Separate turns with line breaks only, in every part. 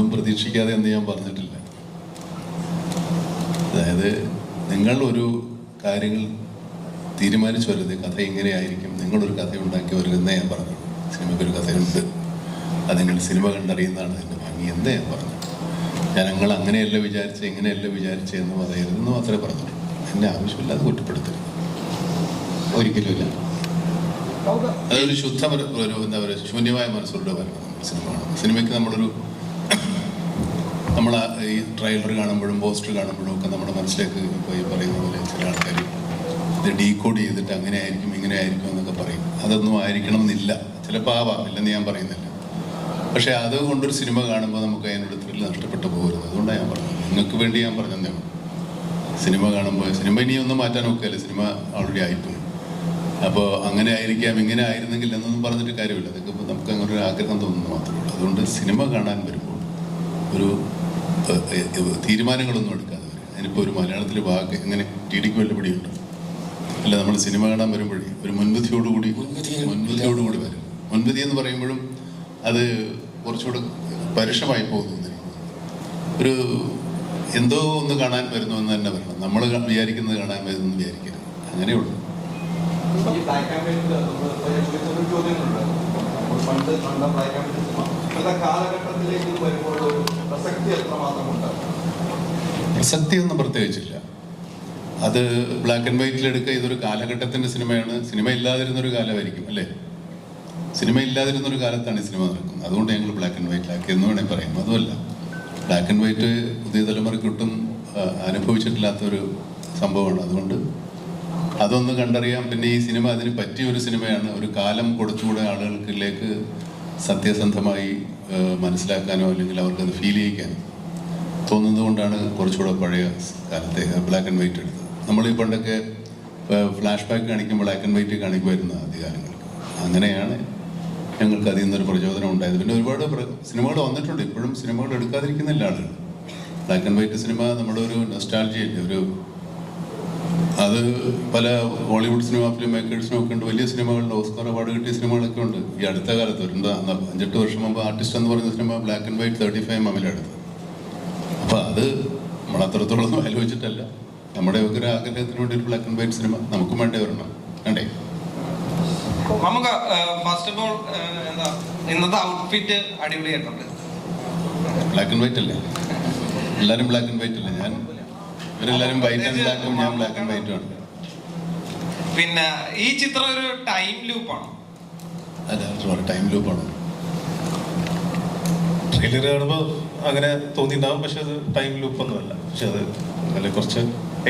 ഒന്നും പ്രതീക്ഷിക്കാതെ എന്ന് ഞാൻ പറഞ്ഞിട്ടില്ല. അതായത് നിങ്ങൾ ഒരു കാര്യങ്ങൾ തീരുമാനിച്ചു വരുന്നത് കഥ എങ്ങനെയായിരിക്കും നിങ്ങളൊരു കഥ ഉണ്ടാക്കി വരുന്നേ ഞാൻ പറഞ്ഞു. സിനിമയ്ക്ക് ഒരു കഥയുണ്ട് അത് നിങ്ങൾ സിനിമ കണ്ടറിയുന്നതാണ് എന്റെ ഭംഗി എന്തേ ഞാൻ പറഞ്ഞു. നിങ്ങൾ അങ്ങനെയല്ല വിചാരിച്ച് ഇങ്ങനെയല്ല വിചാരിച്ച് എന്ന് പറയരുതെന്ന് മാത്രമേ പറഞ്ഞുള്ളൂ. ആവശ്യമില്ല അത് കുറ്റപ്പെടുത്തരുത്.
ഒരിക്കലുമില്ല
അതൊരു ശുദ്ധ ഒരു എന്താ പറയുക ശൂന്യമായ മനസ്സോടെ വരണം സിനിമ കാണുമ്പോൾ സിനിമയ്ക്ക് നമ്മളൊരു നമ്മൾ ഈ ട്രെയിലർ കാണുമ്പോഴും പോസ്റ്റർ കാണുമ്പോഴും ഒക്കെ നമ്മുടെ മനസ്സിലേക്ക് ഇപ്പോൾ ഈ പറയുന്ന പോലെ ചില ആൾക്കാർ ഇത് ഡീകോഡ് ചെയ്തിട്ട് അങ്ങനെ ആയിരിക്കും ഇങ്ങനെ ആയിരിക്കും എന്നൊക്കെ പറയും. അതൊന്നും ആയിരിക്കണം എന്നില്ല ചിലപ്പോൾ ആവാം ഇല്ലെന്ന് ഞാൻ പറയുന്നില്ല. പക്ഷേ അതുകൊണ്ടൊരു സിനിമ കാണുമ്പോൾ നമുക്ക് അതിനോട് ത്രില്ല് നഷ്ടപ്പെട്ടു പോകരുത്. അതുകൊണ്ടാണ് ഞാൻ പറഞ്ഞത്. നിങ്ങൾക്ക് വേണ്ടി ഞാൻ പറഞ്ഞതേ സിനിമ കാണുമ്പോൾ സിനിമ ഇനിയൊന്നും മാറ്റാൻ നോക്കുകയല്ല. സിനിമ ഓൾറെഡി ആയിപ്പോയി. അപ്പോൾ അങ്ങനെ ആയിരിക്കാം ഇങ്ങനെ ആയിരുന്നെങ്കിൽ എന്നൊന്നും പറഞ്ഞിട്ട് കാര്യമില്ല. അതൊക്കെ നമുക്ക് അങ്ങനെ ഒരു ആഗ്രഹം തോന്നുന്നു മാത്രമേ ഉള്ളൂ. അതുകൊണ്ട് സിനിമ കാണാൻ വരുമ്പോൾ ഒരു തീരുമാനങ്ങളൊന്നും എടുക്കാതെ വരും അതിനിപ്പോൾ ഒരു മലയാളത്തിലെ വാക്ക് എങ്ങനെ ടി ഡിക്ക് വല്ല പിടിയുണ്ടോ അല്ല നമ്മൾ സിനിമ കാണാൻ വരുമ്പോഴേ ഒരു മുൻവിധിയോടുകൂടി
മുൻവിധി
മുൻവിധിയോടുകൂടി വരും. മുൻവിധി എന്ന് പറയുമ്പോഴും അത് കുറച്ചുകൂടെ പരുഷമായി പോകുന്നു ഒരു എന്തോ ഒന്ന് കാണാൻ വരുന്നു എന്ന് തന്നെ പറയണം നമ്മൾ വിചാരിക്കുന്നത് കാണാൻ വരുന്നു എന്ന് വിചാരിക്കരുത് അങ്ങനെയുള്ളൂ
ചോദ്യങ്ങളുണ്ട് പണ്ട് കാലഘട്ടത്തിലേക്ക് വരുമ്പോൾ ഒരു
പ്രസക്തിയൊന്നും പ്രത്യേകിച്ചില്ല. അത് ബ്ലാക്ക് ആൻഡ് വൈറ്റിൽ എടുക്കുക ഇതൊരു കാലഘട്ടത്തിന്റെ സിനിമയാണ്. സിനിമ ഇല്ലാതിരുന്നൊരു കാലമായിരിക്കും അല്ലേ? സിനിമ ഇല്ലാതിരുന്നൊരു കാലത്താണ് ഈ സിനിമ നടക്കുന്നത്. അതുകൊണ്ട് ഞങ്ങൾ ബ്ലാക്ക് ആൻഡ് വൈറ്റിലാക്കി എന്ന് വേണമെങ്കിൽ പറയും. അതുമല്ല ബ്ലാക്ക് ആൻഡ് വൈറ്റ് പുതിയ തലമുറയ്ക്ക് ഒട്ടും ആ, അനുഭവിച്ചിട്ടില്ലാത്തൊരു സംഭവമാണ്. അതുകൊണ്ട് അതൊന്ന് കണ്ടറിയാം പിന്നെ ഈ സിനിമ അതിന് പറ്റിയ ഒരു സിനിമയാണ്. ഒരു കാലം കൊടുത്തുകൂടെ ആളുകൾക്കിലേക്ക് സത്യസന്ധമായി മനസ്സിലാക്കാനോ അല്ലെങ്കിൽ അവർക്കത് ഫീൽ ചെയ്യിക്കാനോ തോന്നുന്നത് കൊണ്ടാണ് കുറച്ചുകൂടെ പഴയ കാലത്തെ ബ്ലാക്ക് ആൻഡ് വൈറ്റ് എടുത്തത്. നമ്മൾ ഈ പണ്ടൊക്കെ ഫ്ലാഷ് ബാക്ക് കാണിക്കുമ്പോൾ ബ്ലാക്ക് ആൻഡ് വൈറ്റ് കാണിക്കുമായിരുന്നു ആദ്യകാലങ്ങൾക്ക് അങ്ങനെയാണ് ഞങ്ങൾക്ക് അതിൽ നിന്നൊരു പ്രചോദനം ഉണ്ടായത്. പിന്നെ ഒരുപാട് സിനിമകൾ വന്നിട്ടുണ്ട്. ഇപ്പോഴും സിനിമകൾ എടുക്കാതിരിക്കുന്നില്ല ആളുകൾ ബ്ലാക്ക് ആൻഡ് വൈറ്റ് സിനിമ നമ്മുടെ ഒരു നെസ്റ്റാൾജിയല്ലേ ഒരു അത് പല ഹോളിവുഡ് സിനിമ ഫിലിം മേക്കേഴ്സിനും ഒക്കെ ഉണ്ട്. വലിയ സിനിമകളുണ്ട് ഓസ്കാർ അവാർഡ് കിട്ടിയ സിനിമകളൊക്കെ ഉണ്ട്. ഈ അടുത്ത കാലത്ത് ഒരു എന്താ അഞ്ചെട്ട് വർഷം മുമ്പ് ആർട്ടിസ്റ്റ് എന്ന് പറയുന്ന cinema black and white thirty five മമ്മിലെടുത്ത് അപ്പൊ അത് നമ്മൾ അത്രത്തോളം ആലോചിച്ചിട്ടല്ല. നമ്മുടെ ഒക്കെ ഒരു ആഗ്രഹത്തിന് വേണ്ടി ഒരു ബ്ലാക്ക് ആൻഡ് വൈറ്റ് സിനിമ നമുക്കും വേണ്ടേ വരണം വേണ്ടേ
നമുക്ക് ഫസ്റ്റ് ഓഫ് ഓൾ എന്താ ഇന്നത്തെ ഔട്ട്ഫിറ്റ് അടിപൊളിയായിട്ടുണ്ട്.
ബ്ലാക്ക് ആൻഡ് വൈറ്റ് അല്ലേ? എല്ലാരും ബ്ലാക്ക് ആൻഡ് വൈറ്റ് അല്ലേ? ഞാൻ ഇവരെല്ലാവരും വൈറ്റ് ആൻഡ് ബ്ലാക്കും ഞാൻ ബ്ലാക്ക് ആൻഡ് വൈറ്റും ആണ്
പിന്നെ ഈ ചിത്രം ഒരു ടൈം ലൂപ്പാണ്
അല്ല ടൈം ലൂപ്പാണ്
ട്രെയിലർ കാണുമ്പോൾ അങ്ങനെ തോന്നിയിട്ടുണ്ടാവും പക്ഷെ അത് ടൈം ലൂപ്പ് ഒന്നുമല്ല. പക്ഷെ അത് അതിൽ കുറച്ച്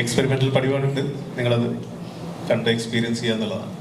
എക്സ്പെരിമെന്റൽ പരിപാടിയുണ്ട് നിങ്ങളത് കണ്ട് എക്സ്പീരിയൻസ് ചെയ്യുക എന്നുള്ളതാണ്.